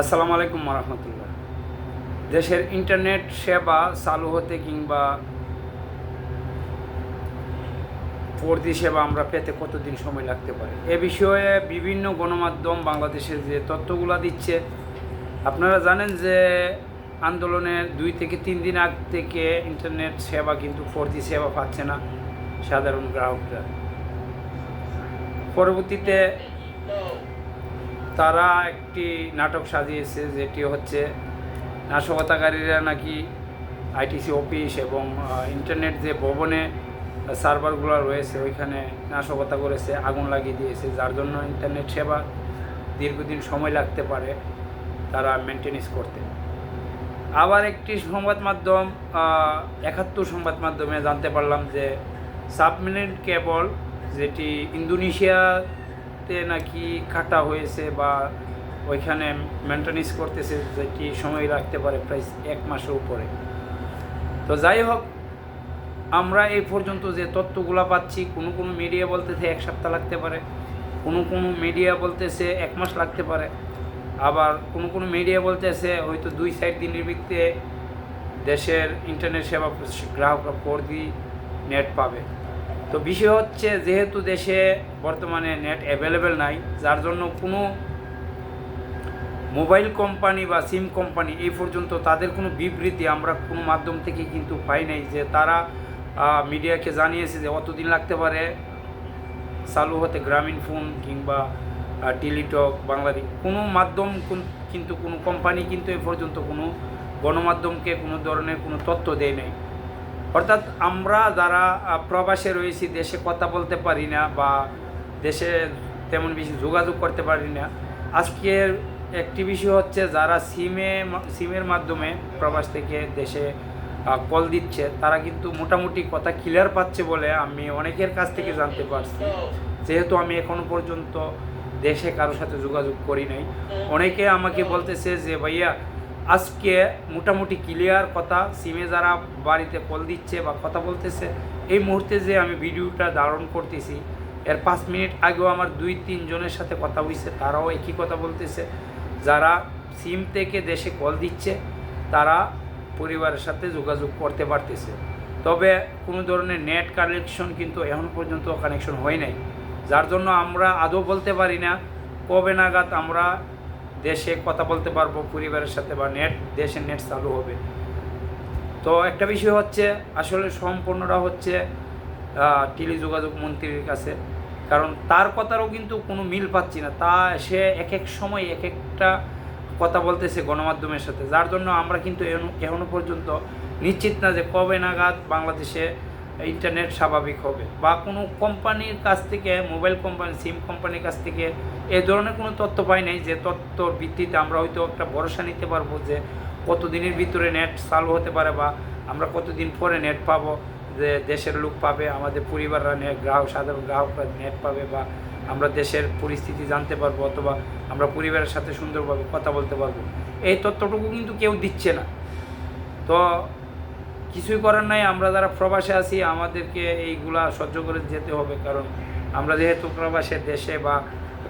আসসালামু আলাইকুম রহমতুল্লাহ দেশের ইন্টারনেট সেবা চালু হতে কিংবা ফোরজি সেবা আমরা পেতে কতদিন সময় লাগতে পারে? এ বিষয়ে বিভিন্ন গণমাধ্যম বাংলাদেশের যে তথ্যগুলো দিচ্ছে, আপনারা জানেন যে আন্দোলনের দুই থেকে তিন দিন আগ থেকে ইন্টারনেট সেবা কিন্তু ফোরজি সেবা পাচ্ছে না সাধারণ গ্রাহকরা। পরবর্তীতে তারা একটি নাটক সাজিয়েছে যেটি হচ্ছে নাশকতাকারীরা নাকি আইটিসি অফিস এবং ইন্টারনেট যে ভবনে সার্ভারগুলো রয়েছে ওইখানে নাশকতা করেছে, আগুন লাগিয়ে দিয়েছে, যার জন্য ইন্টারনেট সেবা দীর্ঘদিন সময় লাগতে পারে তারা মেনটেনেন্স করতে। আবার একটি সংবাদ মাধ্যম একাত্তর সংবাদ মাধ্যমে জানতে পারলাম যে সাবমেরিন কেবল, যেটি ইন্দোনেশিয়াতে নাকি কাটা হয়েছে বা ওইখানে মেনটেনেন্স করতেছে যেটি সময় লাগতে পারে প্রায় এক মাসের উপরে। তো যাই হোক, আমরা এই পর্যন্ত যে তথ্যগুলো পাচ্ছি, কোনো কোনো মিডিয়া বলতেছে এক সপ্তাহ লাগতে পারে, কোনো কোনো মিডিয়া বলতেছে এক মাস লাগতে পারে, আবার কোনো কোনো মিডিয়া বলতেছে হয়তো দুই সাইড দিনের ভিত্তিতে দেশের ইন্টারনেট সেবা গ্রাহকরা ফোর নেট পাবে। তো বিষয় হচ্ছে যেহেতু দেশে বর্তমানে নেট অ্যাভেলেবেল নাই, যার জন্য কোনো মোবাইল কোম্পানি বা সিম কোম্পানি এই পর্যন্ত তাদের কোনো বিবৃতি আমরা কোনো মাধ্যম থেকে কিন্তু পাই নাই যে তারা মিডিয়াকে জানিয়েছে যে অতদিন লাগতে পারে চালু হতে গ্রামীণ ফোন কিংবা টেলিটক, বাংলাদেশ, কোনো মাধ্যম কোন- কিন্তু কোনো কোম্পানি কিন্তু এ পর্যন্ত কোনো গণমাধ্যমকে কোনো ধরনের কোনো তথ্য দেয় নাই। অর্থাৎ আমরা যারা প্রবাসে রয়েছি, দেশে কথা বলতে পারি না বা দেশে তেমন বেশি যোগাযোগ করতে পারি না, আজকের একটি বিষয় হচ্ছে যারা সিমে, সিমের মাধ্যমে প্রবাস থেকে দেশে কল দিচ্ছে, তারা কিন্তু মোটামুটি কথা ক্লিয়ার পাচ্ছে বলে আমি অনেকের কাছ থেকে জানতে পারছি। যেহেতু আমি এখনও পর্যন্ত দেশে কারোর সাথে যোগাযোগ করি নাই। অনেকে আমাকে বলতেছে যে, ভাইয়া আজকে মোটামুটি ক্লিয়ার কথা সিমে যারা বাড়িতে কল দিচ্ছে বা কথা বলতেছে, এই মুহূর্তে যে আমি ভিডিওটা ধারণ করতেছি, এর পাঁচ মিনিট আগেও আমার দুই তিনজনের সাথে কথা হয়েছে তারাও একই কথা বলতেছে। যারা সিম থেকে দেশে কল দিচ্ছে, তারা পরিবারের সাথে যোগাযোগ করতে পারতেছে। তবে কোনো ধরনের নেট কানেকশন কিন্তু এখন পর্যন্ত কানেকশন হয় নাই। যার জন্য আমরা আদৌ বলতে পারি না, কবে নাগাদ আমরা দেশে কথা বলতে পারব পরিবারের সাথে বা নেট দেশে নেট চালু হবে। তো একটা বিষয় হচ্ছে, আসলে সম্পূর্ণটা হচ্ছে টেলিযোগাযোগ মন্ত্রীর কাছে। কারণ তার কথারও কিন্তু কোনো মিল পাচ্ছি না। তা সে এক এক সময় এক একটা কথা বলতেছে গণমাধ্যমের সাথে। যার জন্য আমরা কিন্তু এখনো- এখনও পর্যন্ত নিশ্চিত না যে কবে নাগাদ বাংলাদেশে ইন্টারনেট স্বাভাবিক হবে বা কোনো কোম্পানির কাছ থেকে মোবাইল কোম্পানি সিম কোম্পানির কাছ থেকে এ ধরনের কোনো তথ্য পাই নাই যে তথ্যর ভিত্তিতে আমরা হয়তো একটা ভরসা নিতে পারব যে কতদিনের ভিতরে নেট চালু হতে পারে বা আমরা কতদিন পরে নেট পাবো, যে দেশের লোক পাবে, আমাদের পরিবাররা নেট গ্রাহক, সাধারণ গ্রাহকরা নেট পাবে বা আমরা দেশের পরিস্থিতি জানতে পারব অথবা আমরা পরিবারের সাথে সুন্দরভাবে কথা বলতে পারব। এই তথ্যটুকু কিন্তু কেউ দিচ্ছে না। তো কিছুই করার নাই, আমরা যারা প্রবাসে আছি, আমাদেরকে এইগুলা সহ্য করে যেতে হবে, কারণ আমরা যেহেতু প্রবাসে দেশে বা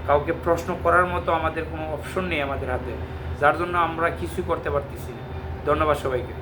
কাউকে প্রশ্ন করার মতো আমাদের কোনো অপশন নেই আমাদের হাতে, যার জন্য আমরা কিছুই করতে পারতেছি না। ধন্যবাদ সবাইকে।